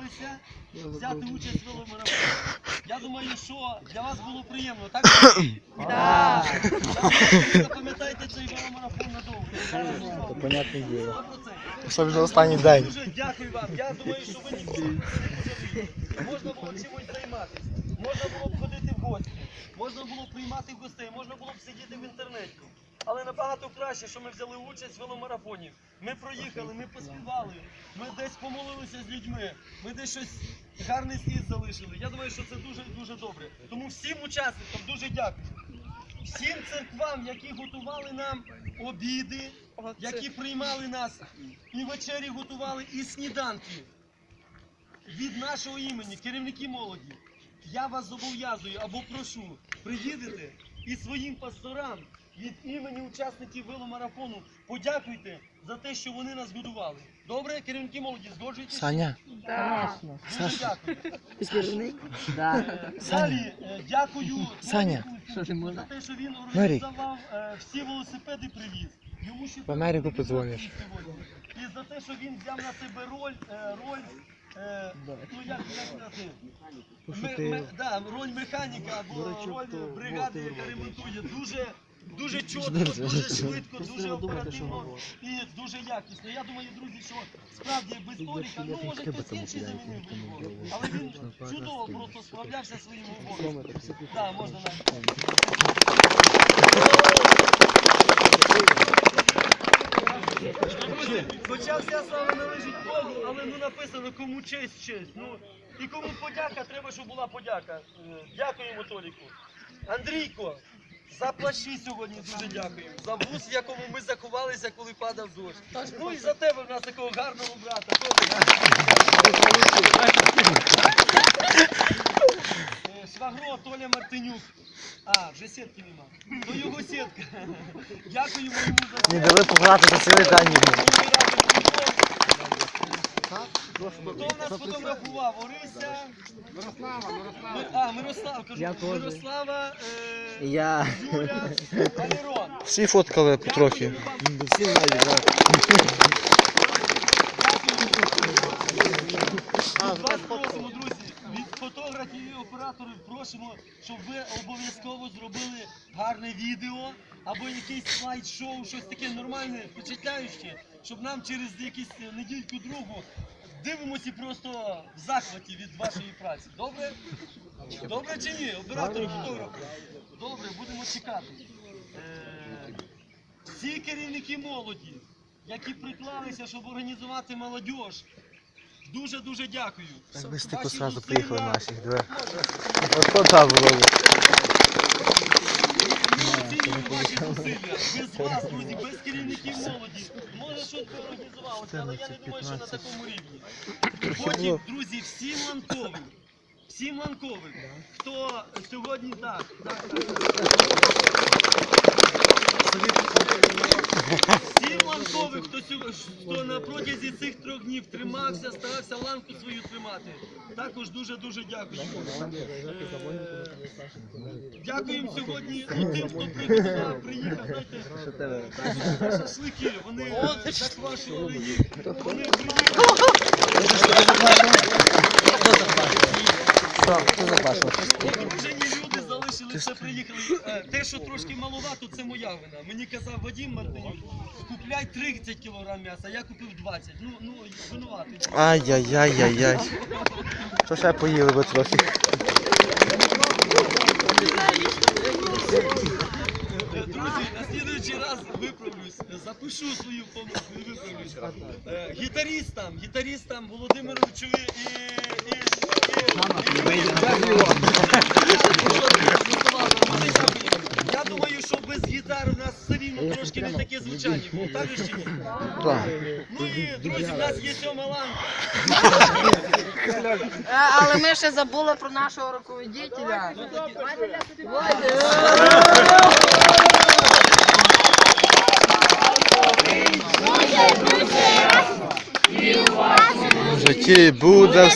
погодилися взяти участь в веломарафоні. Я думаю, що для вас було приємно, так? Так. Запам'ятайте цей веломарафон надовго. Це понятне діло. Особливо останній день. Дуже дякую вам. Я думаю, що ви ніколи не. Можна було чимось займатися, можна було б ходити в гості, можна було б приймати гостей, можна було б сидіти в інтернеті. Але набагато краще, що ми взяли участь в веломарафоні. Ми проїхали, ми поспівали, ми десь помолилися з людьми, ми десь щось гарний слід залишили. Я думаю, що це дуже дуже добре. Тому всім учасникам дуже дякую. Всім церквам, які готували нам обіди, які приймали нас і вечері готували, і сніданки від нашого імені, керівники молоді. Я вас зобов'язую або прошу, приїдете і своїм пасторам від імені учасників веломарафону подякуйте за те, що вони нас годували. Добре, керівники молоді, згоджуєтесь? Саня, Так. Дуже дякую. Далі е, дякую Саня. За те, що він організував е, всі велосипеди привіз. Йому ще В Америку подзвониш. сьогодні. І за те, що він взяв на себе роль, е, роль, е, ну як, як сказати, ме- ме- да, роль механіка або роль бригади, яка ремонтує. Дуже, дуже чітко, дуже швидко, дуже оперативно і дуже якісно. Я думаю, друзі, що справді без Толіка, ну може хтось інший замінив би його, але він чудово просто справлявся зі своїми. Так, можна навіть. Друзі, Хоча вся слава належить Богу, але ну написано кому честь, честь. Ну і кому подяка, треба, щоб була подяка. Е, Дякуємо Толіку. Андрійко, за плащі сьогодні дуже дякуємо. За вуз, в якому ми заховалися, коли падав дощ. Ну і за тебе в нас такого гарного брата. Швагро Толя Мартинюк. А, вже сітки нема. То його сітка. Дякуємо йому за це. не дали пограти за цілий день. Хто в нас фотографував? Орися? Ми- А, Мирослав, кажу. Мирослава, е, Я. Юля, Валерон. Всі фоткали потрохи. Всі знають, так. Вас просимо, друзі, від фотографів і операторів просимо, щоб ви обов'язково зробили гарне відео або якийсь слайд-шоу, щось таке нормальне, впечатляюче, щоб нам через якусь недільку другу дивимося просто в захваті від вашої праці. Добре? Добре чи ні? Оператори, фотографи. Добре, будемо чекати. Е, Всі керівники молоді, які приклалися, щоб організувати молодіж, дуже-дуже дякую. Так Ваші сразу приїхали наших. Диви. Ото так було. Ми оцінюємо ваші зусилля. Без вас, друзі, без керівників молоді. Може щось би організувалося, але я не думаю, що на такому рівні. Потім, друзі, всім ланковим. Всім ланковим, хто сьогодні так, так, так. Всім ланковим, хто, сьогодні, хто на протязі цих трьох днів тримався, старався ланку свою тримати. Також дуже-дуже дякую. Е, Дякуємо сьогодні тим, хто приїхав, приїхав, знаєте, так, шашлики, вони заквашували їх, вони приїхали. Залишилися, приїхали. Е, Те, що трошки маловато, це моя вина. Мені казав Вадим Мартинюк, купляй 30 кг м'яса, я купив 20. Ну, ну, винуватий. Ай-яй-яй-яй-яй. То ще поїли би трохи. Е, Друзі, на слідуючий раз е, свою помилку і виправлюсь. Е, Гітарістам, гітарістам Володимировичу і... і, і, Я думаю, що без гітари в нас все рівно трошки не таке звучання було, так же чи ні? Ну і, друзі, в нас є сьома ланка. Е, Але ми ще забули про нашого руководителя. Ну, тоді- В житті буде